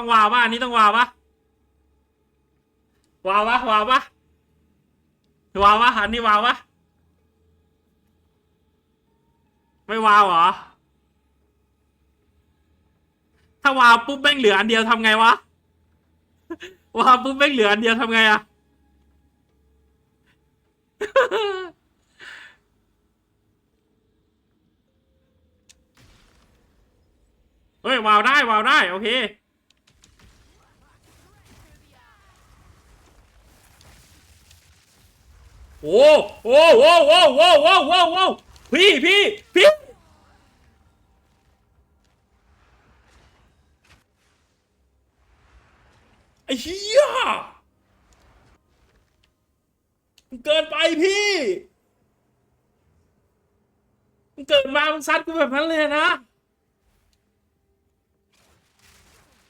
ต้องวาวปะอันนี้ต้องวาวปะวาวปะวาวปะวาวปะอันนี้วาวปะไม่วาวเหรอ ถ้าวาวปุ๊บแม่งเหลืออันเดียวทำไงวะวาวปุ๊บแม่งเหลืออันเดียวทำไงอะเฮ้ยวาวได้วาวได้ โอเค โอ้โอ้โอ้โอ้โอ้โอ้โอ้โอ้พี่พี่พี่ไอ้เหี้ยมันเกินไปพี่มันเกิดมามึงซัดกูแบบนั้นเลยนะ